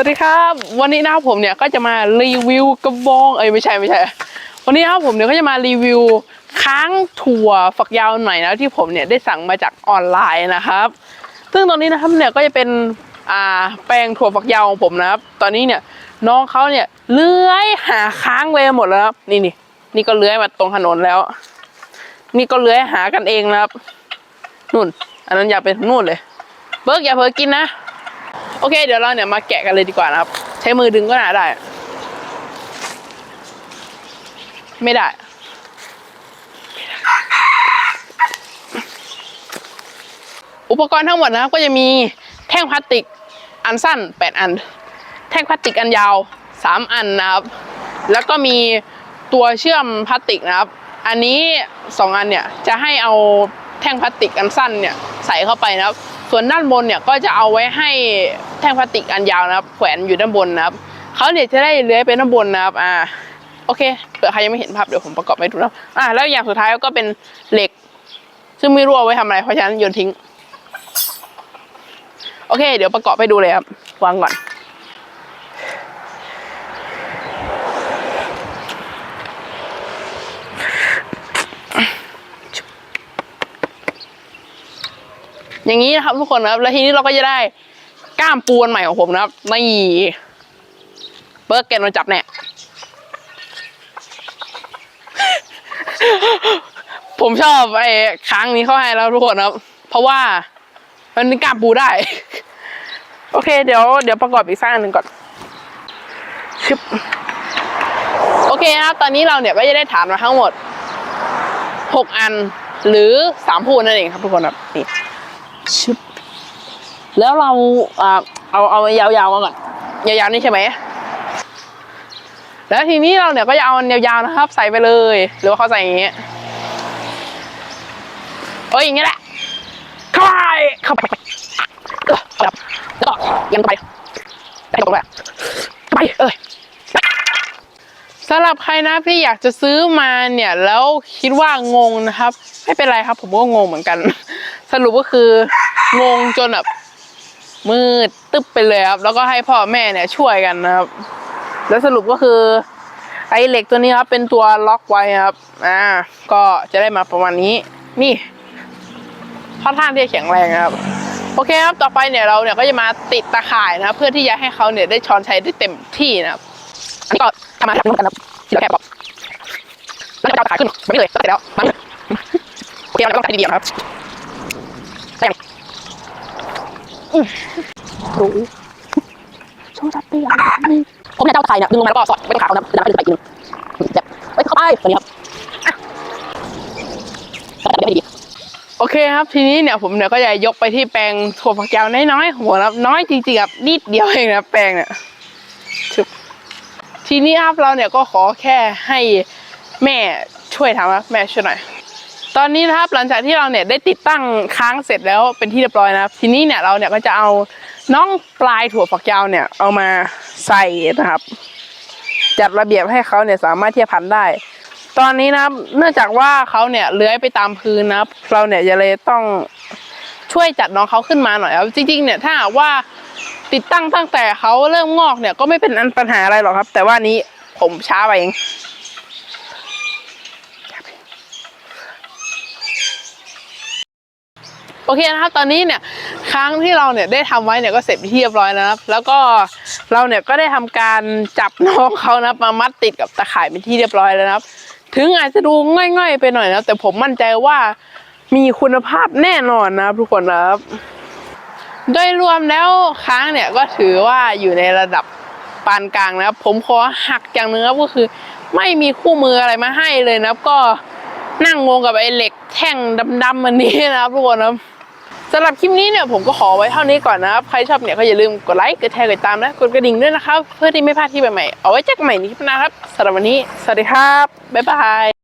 วัสดีครับ วันนี้นะครับผมเนี่ยก็จะมารีวิวกระบองเอ้ยไม่ใช่ไม่ใช่ วันนี้นะครับผมเนี่ยก็จะมารีวิวค้างถั่วฝักยาวหน่อยนะที่ผมเนี่ยได้สั่งมาจากออนไลน์นะครับ ซึ่งตอนนี้นะครับเนี่ยก็จะเป็นอ่าแปลงถั่วฝักยาวของผมนะครับ ตอนนี้เนี่ยน้องเขาเนี่ยเลื้อยหาค้างไปหมดแล้วครับนี่นี่นี่ก็เลื้อยมาตรงถนนแล้ว นี่ก็เลื้อยหากันเองนะครับนู่น อันนั้นอย่าไปนู่นเลย เบิร์กอย่าเพิ่งกินนะ โอเค เดี๋ยวเราเนี่ยมาแกะกันเลยดีกว่านะครับ ใช้มือดึงก็น่าได้ ไม่ได้ อุปกรณ์ทั้งหมดนะครับ ก็จะมีแท่งพลาสติกอันสั้น 8 อัน แท่งพลาสติกอันยาว 3 อันนะครับ แล้วก็มีตัวเชื่อมพลาสติกนะครับ อันนี้ 2 อันเนี่ยจะให้เอาแท่งพลาสติกอันสั้นเนี่ยใส่เข้าไปนะครับ ส่วนด้านบนเนี่ยก็จะเอาไว้ให้ แท่งพลาสติกอันยาวนะครับ แขวนอยู่ด้านบนนะครับเขาเนี่ยจะได้เลื้อยไปด้านบนนะครับ อ่า โอเคเผื่อใครยังไม่เห็นภาพเดี๋ยวผมประกอบให้ดูนะอ่าแล้วอย่างสุดท้ายก็เป็นเหล็ก ซึ่งไม่รู้เอาไว้ทำอะไรเพราะฉะนั้นโยนทิ้ง โอเค เดี๋ยวประกอบให้ดูเลยครับวางก่อนอย่างนี้นะครับทุกคนนะครับ แล้วทีนี้เราก็จะได้ กล้ามปูนใหม่ของผมนะครับนี่เบิร์กแกนมาจับแน่ผมชอบไอ้ค้างนี้เข้าให้แล้วทุกคนครับ เพราะว่ามันกล้ามปูได้ โอเค เดี๋ยวเดี๋ยวประกอบอีกสักอันหนึ่งก่อนชึบโอเคครับ ตอนนี้เราเนี่ยก็จะได้ฐานมาทั้งหมดหกอันหรือสามพูนนั่นเองครับทุกคนครับนี่ชึบ แล้วเราอ่าเอาเอายาวๆมาก่อนยาวๆนี่ใช่ไหมแล้วทีนี้เราเนี่ยก็จะเอาอันยาวๆนะครับ ใส่ไปเลย หรือว่าเขาใส่อย่างเงี้ยเอ้ยอย่างเงี้ยแหละเข้าไปเข้าไปดับแล้วก็ยังไปได้ตรงไปไปเอ้ยสำหรับใครนะที่อยากจะซื้อมาเนี่ย แล้วคิดว่างงนะครับ ไม่เป็นไรครับ ผมก็งงเหมือนกัน สรุปก็คืองงจนแบบ มืดตึ๊บไปเลยครับ แล้วก็ให้พ่อแม่เนี่ยช่วยกันนะครับ แล้วสรุปก็คือ ไอ้เหล็กตัวนี้ครับ เป็นตัวล็อกไว้ครับ อ่า ก็จะได้มาประมาณนี้ นี่ค่อนข้างที่จะแข็งแรงครับ โอเคครับ ต่อไปเนี่ยเราเนี่ยก็จะมาติดตะข่ายนะครับ เพื่อที่จะให้เขาเนี่ยได้ช้อนใช้ได้เต็มที่นะครับ อันนี้ก็ทำมาจากนู้นกันนะครับที่เราแค่บอกแล้วจะเอาตะข่ายขึ้นแบบนี้เลยก็เสร็จแล้วมันโอเคเราต้องใช้ดีๆครับได้ยัง อืมโอ้โหโชว์ชัดเจนผมเนี่ยจะเอาตะข่ายเนี่ยดึงลงมาแล้วก็สอดไว้ตรงขาเขานะแล้วก็ดึงไปอีกทีนึงแบบไว้เข้าไปตัวนี้ครับอะก็จะได้ดีโอเคครับทีนี้เนี่ยผมเนี่ยก็จะยกไปที่แปลงถั่วฝักยาวน้อยๆของผมนะครับน้อยจริงๆครับนิดเดียวเองนะแปลงเนี่ยชึบทีนี้ครับเราเนี่ยก็ขอแค่ให้แม่ช่วยทำครับแม่ช่วยหน่อย ตอนนี้นะครับหลังจากที่เราเนี่ยได้ติดตั้งค้างเสร็จแล้วเป็นที่เรียบร้อยนะครับ ทีนี้เนี่ยเราเนี่ยก็จะเอาน้องปลายถั่วฝักยาวเนี่ยเอามาใส่นะครับ จัดระเบียบให้เขาเนี่ยสามารถที่จะพันได้ ตอนนี้นะครับเนื่องจากว่าเขาเนี่ยเลื้อยไปตามพื้นนะครับ เราเนี่ยจะเลยต้องช่วยจัดน้องเขาขึ้นมาหน่อยครับจริงๆเนี่ยถ้าหากว่าติดตั้งตั้งแต่เขาเริ่มงอกเนี่ยก็ไม่เป็นอันปัญหาอะไรหรอกครับ แต่ว่านี้ผมช้าไปเอง โอเคนะครับ ตอนนี้เนี่ยครั้งที่เราเนี่ยได้ทำไว้เนี่ยก็เสร็จเรียบร้อยแล้วนะครับ แล้วก็เราเนี่ยก็ได้ทำการจับน้องเขานะมามัดติดกับตะข่ายเป็นที่เรียบร้อยแล้วนะครับ ถึงอาจจะดูง่อยๆไปหน่อยนะแต่ผมมั่นใจว่ามีคุณภาพแน่นอนนะครับทุกคนนะครับ โดยรวมแล้วค้างเนี่ยก็ถือว่าอยู่ในระดับปานกลางนะครับ ผมขอหักอย่างหนึงครับก็คือ ไม่มีคู่มืออะไรมาให้เลยนะครับ ก็นั่งงงกับไอ้เหล็กแท่งดำๆมันนี้นะครับทุกคนครับ สำหรับคลิปนี้เนี่ยผมก็ขอไว้เท่านี้ก่อนนะครับ ใครชอบเนี่ยก็อย่าลืมกดไลค์กดแชร์กดติดตามและกดกระดิ่งด้วยนะครับ เพื่อที่ไม่พลาดที่ใหม่ๆเอาไว้เจอกันใหม่ในคลิปหน้าครับสำหรับวันนี้ สวัสดีครับ บ๊ายบาย